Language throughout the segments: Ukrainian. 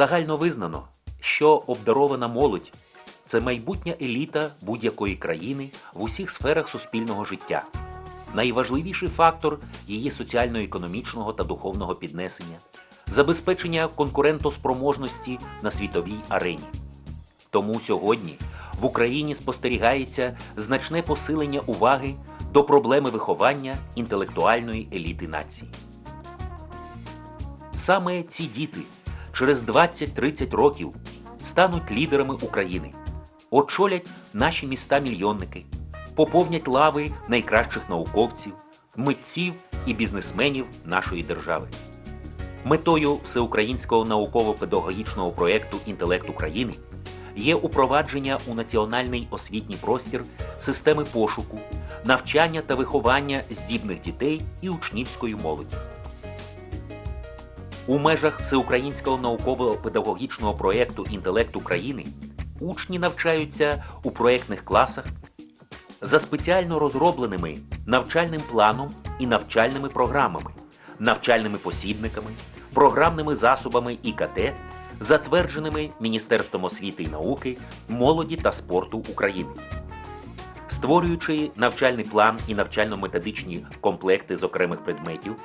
Загально визнано, що обдарована молодь це майбутня еліта будь-якої країни в усіх сферах суспільного життя. Найважливіший фактор її соціально-економічного та духовного піднесення, забезпечення конкурентоспроможності на світовій арені. Тому сьогодні в Україні спостерігається значне посилення уваги до проблеми виховання інтелектуальної еліти нації. Саме ці діти через 20-30 років стануть лідерами України, очолять наші міста-мільйонники, поповнять лави найкращих науковців, митців і бізнесменів нашої держави. Метою всеукраїнського науково-педагогічного проєкту Інтелект України є упровадження у національний освітній простір системи пошуку, навчання та виховання здібних дітей і учнівської молоді. У межах всеукраїнського науково-педагогічного проєкту Інтелект України учні навчаються у проєктних класах за спеціально розробленими навчальним планом і навчальними програмами, навчальними посібниками, програмними засобами ІКТ, затвердженими Міністерством освіти і науки, молоді та спорту України. Створюючи навчальний план і навчально-методичні комплекти з окремих предметів,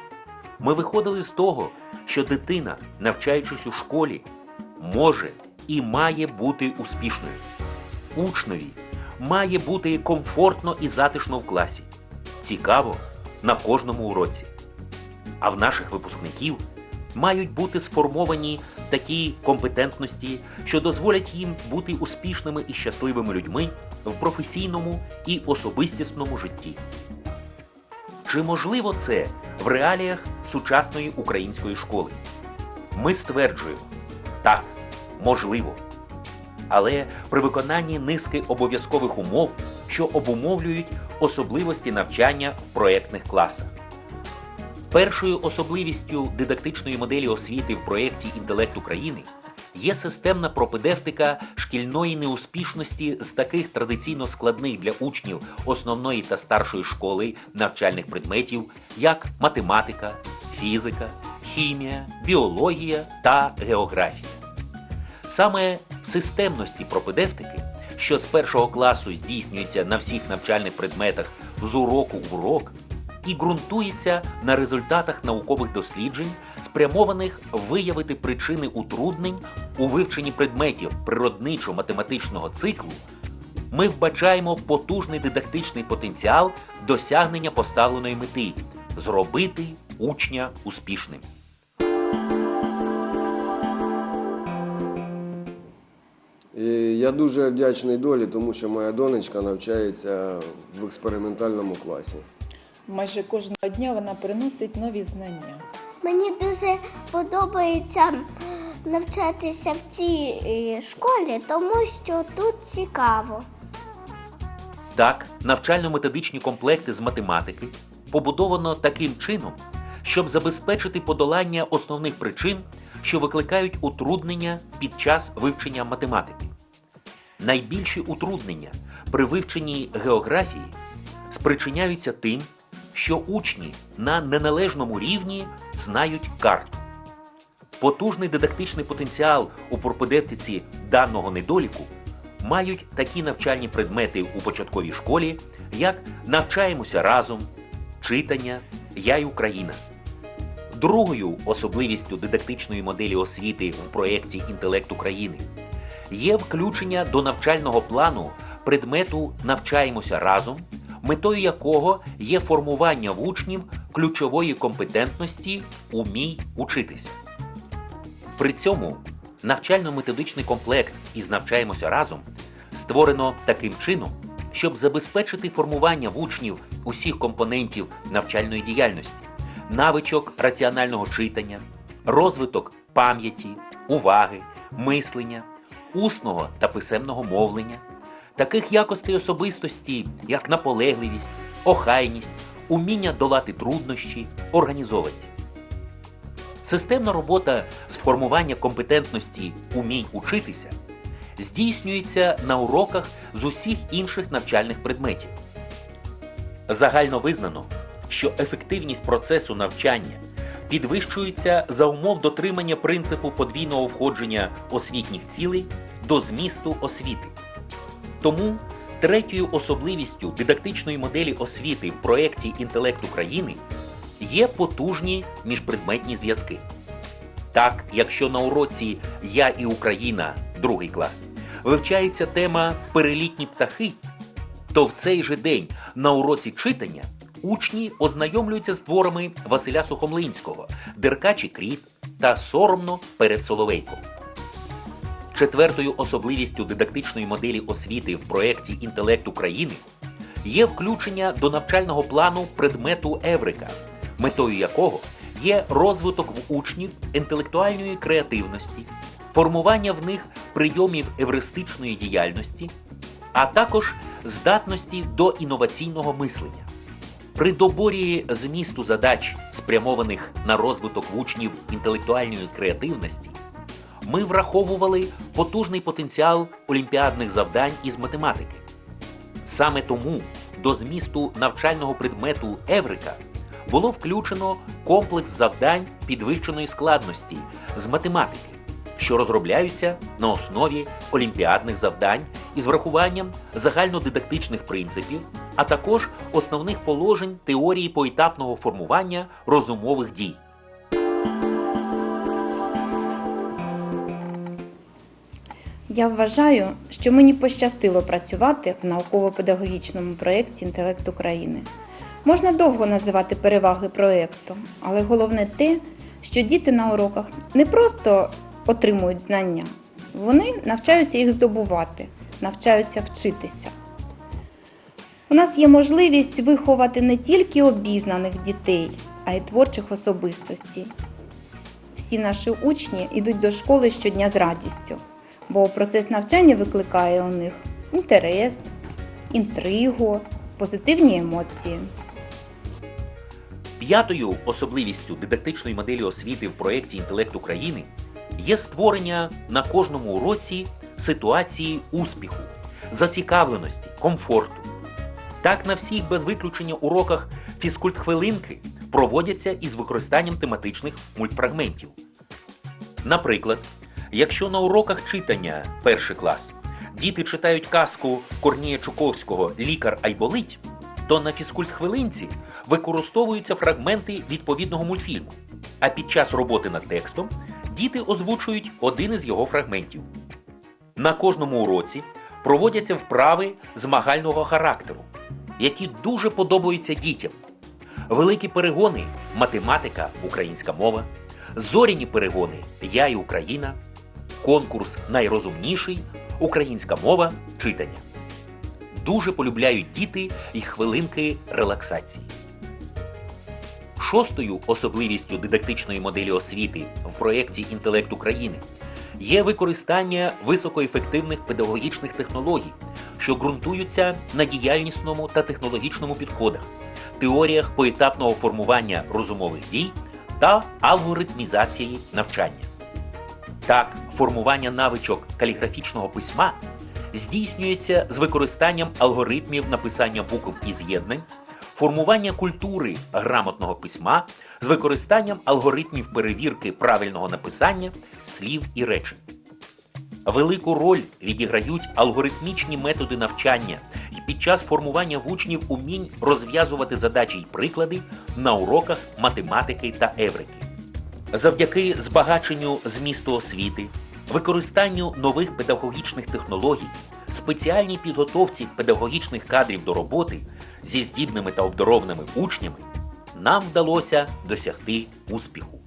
ми виходили з того, що дитина, навчаючись у школі, може і має бути успішною. Учневі має бути комфортно і затишно в класі, цікаво на кожному уроці. А в наших випускників мають бути сформовані такі компетентності, що дозволять їм бути успішними і щасливими людьми в професійному і особистісному житті. Чи можливо це в реаліях сучасної української школи? Ми стверджуємо, так, можливо. Але при виконанні низки обов'язкових умов, що обумовлюють особливості навчання в проєктних класах. Першою особливістю дидактичної моделі освіти в проєкті Інтелект України є системна пропедевтика шкільної неуспішності з таких традиційно складних для учнів основної та старшої школи навчальних предметів, як математика, фізика, хімія, біологія та географія. Саме в системності пропедевтики, що з першого класу здійснюється на всіх навчальних предметах з уроку в урок, і ґрунтується на результатах наукових досліджень, спрямованих виявити причини утруднень у вивченні предметів природничо-математичного циклу, ми вбачаємо потужний дидактичний потенціал досягнення поставленої мети зробити учня успішним. І я дуже вдячний долі, тому що моя донечка навчається в експериментальному класі. Майже кожного дня вона приносить нові знання. Мені дуже подобається навчатися в цій е, школі, тому що тут цікаво. Так, навчально-методичні комплекти з математики побудовано таким чином, щоб забезпечити подолання основних причин, що викликають утруднення під час вивчення математики. Найбільші утруднення при вивченні географії спричиняються тим, що учні на неналежному рівні знають карту. Потужний дидактичний потенціал у пропедевтиці даного недоліку мають такі навчальні предмети у початковій школі, як навчаємося разом, читання, Я й Україна. Другою особливістю дидактичної моделі освіти в проєкті Інтелект України є включення до навчального плану предмету Навчаємося разом, метою якого є формування в учнів ключової компетентності Умій учитись. При цьому навчально-методичний комплект із навчаємося разом створено таким чином, щоб забезпечити формування в учнів усіх компонентів навчальної діяльності, навичок раціонального читання, розвиток пам'яті, уваги, мислення, усного та писемного мовлення, таких якостей особистості, як наполегливість, охайність, уміння долати труднощі, організованість. Системна робота з формування компетентності умій учитися здійснюється на уроках з усіх інших навчальних предметів. Загально визнано, що ефективність процесу навчання підвищуються за умов дотримання принципу подвійного входження освітніх цілей до змісту освіти. Тому третьою особливістю дидактичної моделі освіти в проєкті Інтелект України є потужні міжпредметні зв'язки. Так, якщо на уроці Я і Україна, другий клас, вивчається тема перелітні птахи, то в цей же день на уроці читання учні ознайомлюються з творами Василя Сухомлинського, Деркач і Кріт та Соромно перед Соловейком. Четвертою особливістю дидактичної моделі освіти в проєкті Інтелект України є включення до навчального плану предмету Еврика, метою якого є розвиток в учнів інтелектуальної креативності, формування в них прийомів евристичної діяльності, а також здатності до інноваційного мислення. При доборі змісту задач, спрямованих на розвиток учнів інтелектуальної креативності, ми враховували потужний потенціал олімпіадних завдань із математики. Саме тому до змісту навчального предмету Еврика було включено комплекс завдань підвищеної складності з математики, що розробляються на основі олімпіадних завдань із врахуванням загальнодидактичних принципів, а також основних положень теорії поетапного формування розумових дій. Я вважаю, що мені пощастило працювати в науково-педагогічному проєкті Інтелект України. Можна довго називати переваги проєкту, але головне те, що діти на уроках не просто отримують знання, вони навчаються їх здобувати, навчаються вчитися. У нас є можливість виховати не тільки обізнаних дітей, а й творчих особистостей. Всі наші учні йдуть до школи щодня з радістю, бо процес навчання викликає у них інтерес, інтригу, позитивні емоції. П'ятою особливістю дидактичної моделі освіти в проєкті Інтелект України є створення на кожному уроці ситуації успіху, зацікавленості, комфорту. Так на всіх без виключення уроках фізкульт-хвилинки проводяться із використанням тематичних мультфрагментів. Наприклад, якщо на уроках читання перший клас діти читають казку Корнія Чуковського Лікар Айболить, то на фізкульт-хвилинці використовуються фрагменти відповідного мультфільму. А під час роботи над текстом діти озвучують один із його фрагментів. На кожному уроці проводяться вправи змагального характеру, які дуже подобаються дітям. Великі перегони математика, українська мова, зоряні перегони Я і Україна, конкурс найрозумніший, українська мова, читання. Дуже полюбляють діти і хвилинки релаксації. Шостою особливістю дидактичної моделі освіти в проєкті Інтелект України є використання високоефективних педагогічних технологій, що ґрунтуються на діяльнісному та технологічному підходах, теоріях поетапного формування розумових дій та алгоритмізації навчання. Так, формування навичок каліграфічного письма здійснюється з використанням алгоритмів написання букв і з'єднань, формування культури грамотного письма з використанням алгоритмів перевірки правильного написання слів і речень. Велику роль відіграють алгоритмічні методи навчання і під час формування в учнів умінь розв'язувати задачі й приклади на уроках математики та еврики. Завдяки збагаченню змісту освіти, використанню нових педагогічних технологій, спеціальній підготовці педагогічних кадрів до роботи зі здібними та обдарованими учнями, нам вдалося досягти успіху.